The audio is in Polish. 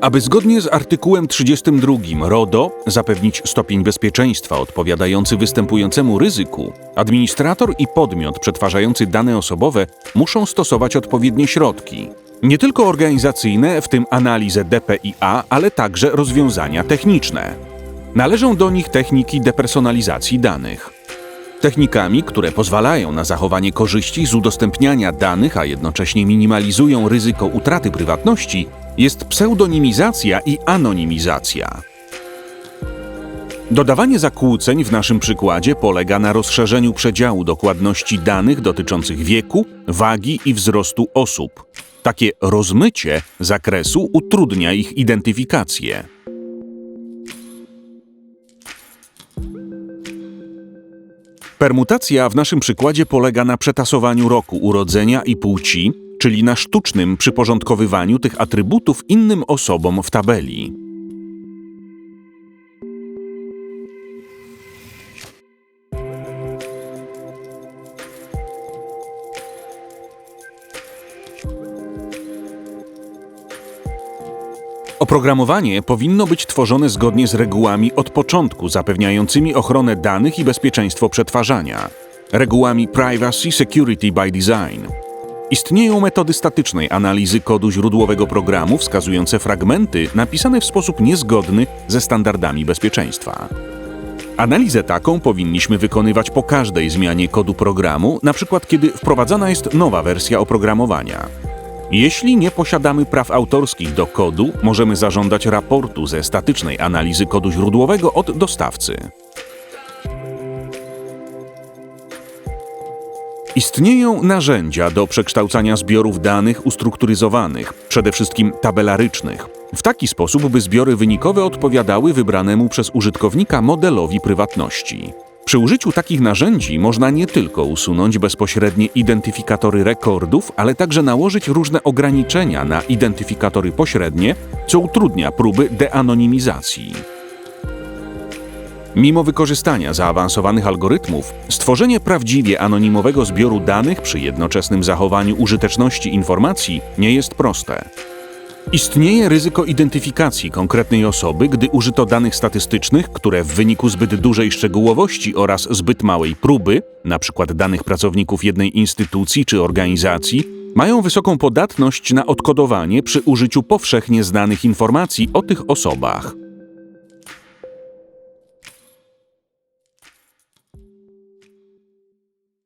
Aby zgodnie z artykułem 32 RODO zapewnić stopień bezpieczeństwa odpowiadający występującemu ryzyku, administrator i podmiot przetwarzający dane osobowe muszą stosować odpowiednie środki. Nie tylko organizacyjne, w tym analizę DPIA, ale także rozwiązania techniczne. Należą do nich techniki depersonalizacji danych. Technikami, które pozwalają na zachowanie korzyści z udostępniania danych, a jednocześnie minimalizują ryzyko utraty prywatności, jest pseudonimizacja i anonimizacja. Dodawanie zakłóceń w naszym przykładzie polega na rozszerzeniu przedziału dokładności danych dotyczących wieku, wagi i wzrostu osób. Takie rozmycie zakresu utrudnia ich identyfikację. Permutacja w naszym przykładzie polega na przetasowaniu roku urodzenia i płci, czyli na sztucznym przyporządkowywaniu tych atrybutów innym osobom w tabeli. Oprogramowanie powinno być tworzone zgodnie z regułami od początku zapewniającymi ochronę danych i bezpieczeństwo przetwarzania, regułami Privacy Security by Design. Istnieją metody statycznej analizy kodu źródłowego programu wskazujące fragmenty napisane w sposób niezgodny ze standardami bezpieczeństwa. Analizę taką powinniśmy wykonywać po każdej zmianie kodu programu, np. kiedy wprowadzana jest nowa wersja oprogramowania. Jeśli nie posiadamy praw autorskich do kodu, możemy zażądać raportu ze statycznej analizy kodu źródłowego od dostawcy. Istnieją narzędzia do przekształcania zbiorów danych ustrukturyzowanych, przede wszystkim tabelarycznych, w taki sposób, by zbiory wynikowe odpowiadały wybranemu przez użytkownika modelowi prywatności. Przy użyciu takich narzędzi można nie tylko usunąć bezpośrednie identyfikatory rekordów, ale także nałożyć różne ograniczenia na identyfikatory pośrednie, co utrudnia próby deanonimizacji. Mimo wykorzystania zaawansowanych algorytmów, stworzenie prawdziwie anonimowego zbioru danych przy jednoczesnym zachowaniu użyteczności informacji nie jest proste. Istnieje ryzyko identyfikacji konkretnej osoby, gdy użyto danych statystycznych, które w wyniku zbyt dużej szczegółowości oraz zbyt małej próby, np. danych pracowników jednej instytucji czy organizacji, mają wysoką podatność na odkodowanie przy użyciu powszechnie znanych informacji o tych osobach.